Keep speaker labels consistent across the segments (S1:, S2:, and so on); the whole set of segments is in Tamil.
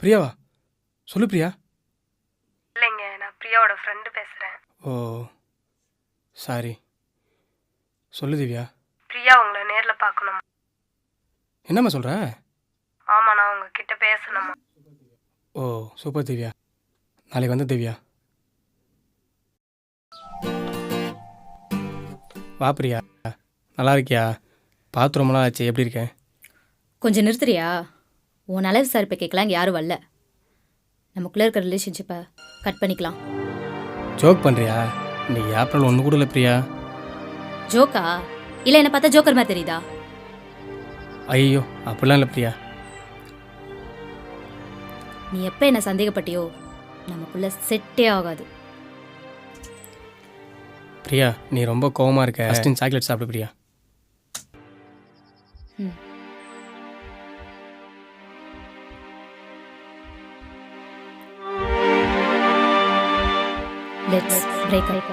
S1: பிரியாவா? சொல்லு பிரியா.
S2: இல்லைங்க நான் பிரியாவோட ஃப்ரெண்டு பேசுகிறேன்
S1: ஓ சாரி. சொல்லு திவ்யா.
S2: பிரியா உங்களை நேரில் பார்க்கணும்?
S1: என்னம்மா சொல்கிற
S2: ஆமாம் நான் உங்ககிட்ட பேசணுமா?
S1: ஓ சூப்பர் திவ்யா. நாளைக்கு வந்து திவ்யா. வா பிரியா. நல்லா இருக்கியா? நாள் ஆச்சு எப்படி இருக்கேன்?
S3: கொஞ்சம் நிறுத்துறியா? உன் நல விசாரிப்பை கேட்கலாம் இங்கே யாரும் வரல. நமக்குள்ளே இருக்கிற ரிலேஷன்ஷிப்பை கட் பண்ணிக்கலாம்.
S1: ஜோக் பண்ணுறியா இன்னைக்கு ஏப்ரல் ஒன்று கூட இல்லை பிரியா.
S3: ஜோக்கா இல்லை என்னை பார்த்தா ஜோக்கர் மாதிரி தெரியுதா?
S1: ஐயோ அப்படிலாம் இல்லை பிரியா.
S3: நீ எப்போ என்ன சந்தேகப்பட்டியோ நமக்குள்ள செட்டே ஆகாது.
S1: பிரியா நீ ரொம்ப கோவமா இருக்க. சாக்லேட் சாப்பிடு பிரியா.
S3: லெட்ஸ் பிரேக் அப்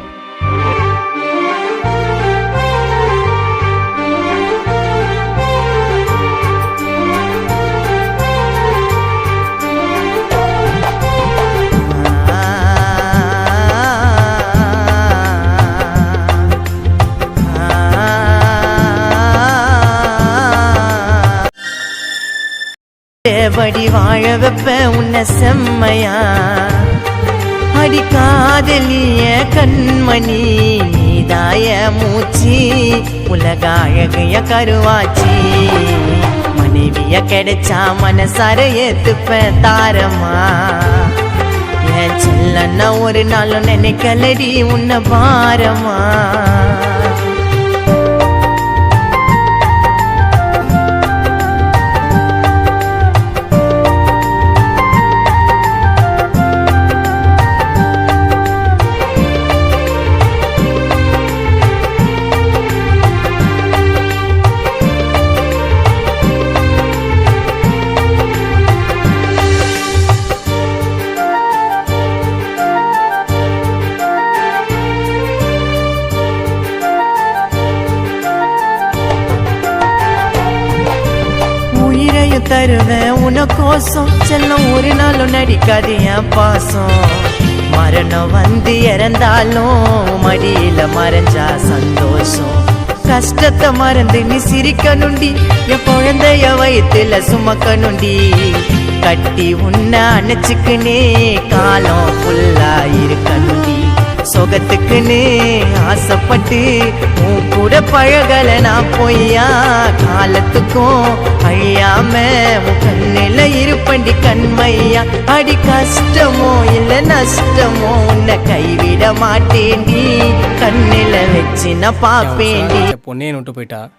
S4: படி வாழ வைப்ப உன்னை செம்மையா? அடி காதலிய கண்மணி நீதாய மூச்சி உலக அழகைய கருவாச்சி. மனைவிய கிடைச்சா மனசார ஏத்துப்ப தாரமா என் செல்லன்னா ஒரு நாளும் நினைக்கலடி உன்னை பாரமா தருவேன் உனக்கோசம். செல்லும் ஒரு நாளும் நடிக்காது என் பாசம். மரணம் வந்து இறந்தாலும் மடியில மறைஞ்சா சந்தோஷம். கஷ்டத்தை மறந்து நீ சிரிக்கணுண்டி. என் குழந்தைய வயித்துல சுமக்கணுண்டி. கட்டி உன்னை அணைச்சுக்குனே காலம் ஃபுல்லா இருக்கணுண்டி. சொகத்துக்குன்னு ஆசைப்பட்டு உன் கூட பழகல நான் பொய்யா? காலத்துக்கும் அழியாம உன் கண்ணில இருப்பண்டி கண்மையா? அடி கஷ்டமோ இல்ல நஷ்டமோ உன்னை கைவிட மாட்டேன்டி. கண்ணில வச்சு நான் பாப்பேன்டி
S1: என் பொண்ணே விட்டு போயிட்டா.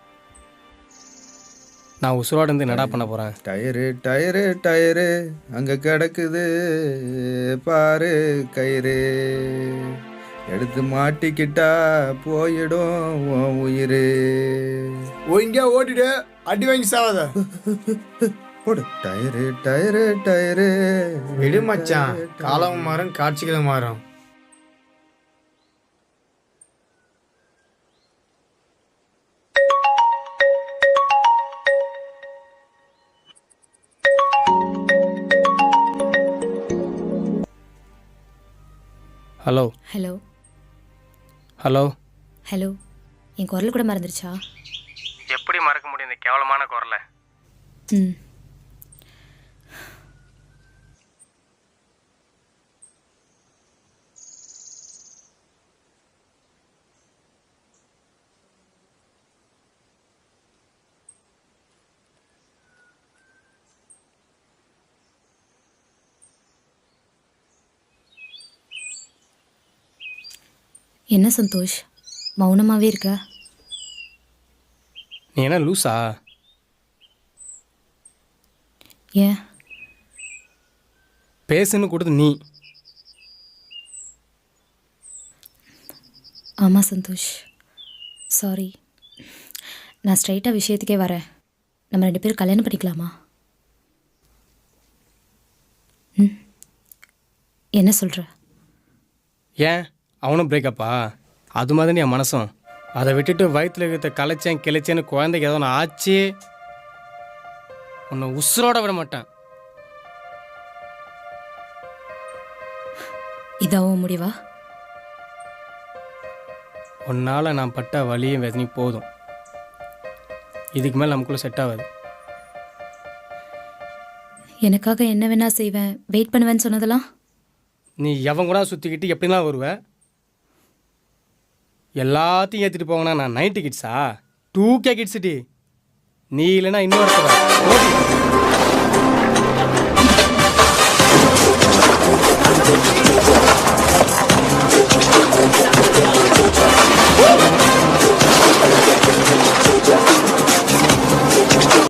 S1: நான் உசுரோட இருந்து என்னடா பண்ண போகிறேன்
S5: டயரு டயரு டயரு அங்க கிடக்குது. பாரு கயிறு. எடுத்து மாட்டிக்கிட்டா போயிடும் உன் உயிர்.
S6: ஒழுங்கா ஓட்டிடு. அடி வாங்கி சாவாத.
S5: போடு. Tyre tyre tyre.
S6: விடு மச்சான். காலம் மாறும் காட்சிகளும் மாறும்.
S1: Hello
S3: hello
S1: hello.
S3: ஹலோ என் குரல் கூட மறந்துருச்சா?
S1: எப்படி மறக்க முடியும் இந்த கேவலமான குரலை?
S3: ம். என்ன சந்தோஷ்? மௌனமாகவே இருக்க?
S1: நீ என்ன லூசா?
S3: ஏன்?
S1: பேசுன்னு கொடுத்து நீ.
S3: ஆமாம் சந்தோஷ். சாரி நான் ஸ்ட்ரைட்டாக விஷயத்துக்கே வரேன். நம்ம ரெண்டு பேரும் கல்யாணம் பண்ணிக்கலாமா? ம். என்ன சொல்கிற
S1: ஏன்? அவனும் பிரேக்கப்பா அது மாதிரி என் மனசும். அதை விட்டுட்டு வயிற்றுல இருக்கிறத கலைச்சேன் கிளைச்சேன்னு குழந்தைக்கு ஏதோ ஒன்று ஆச்சு. உன்னை உசுரோட விட மாட்டேன்.
S3: இதாவும் முடிவா?
S1: உன்னால் நான் பட்ட வலியும் வேதனையும் போதும். இதுக்கு மேலே நமக்குள்ளே செட் ஆகாது.
S3: எனக்காக என்ன வேணா செய்வேன். வெயிட் பண்ணுவேன்னு சொன்னதெல்லாம்?
S1: நீ எவன் கூட சுற்றிக்கிட்டு எப்படிலாம் வருவ? எல்லாத்தையும் ஏற்றிட்டு போங்கண்ணா. நான் நைன்டி கிட்ஸா டூ கே கிட்ஸிட்டி நீ இல்லைன்னா இன்னொரு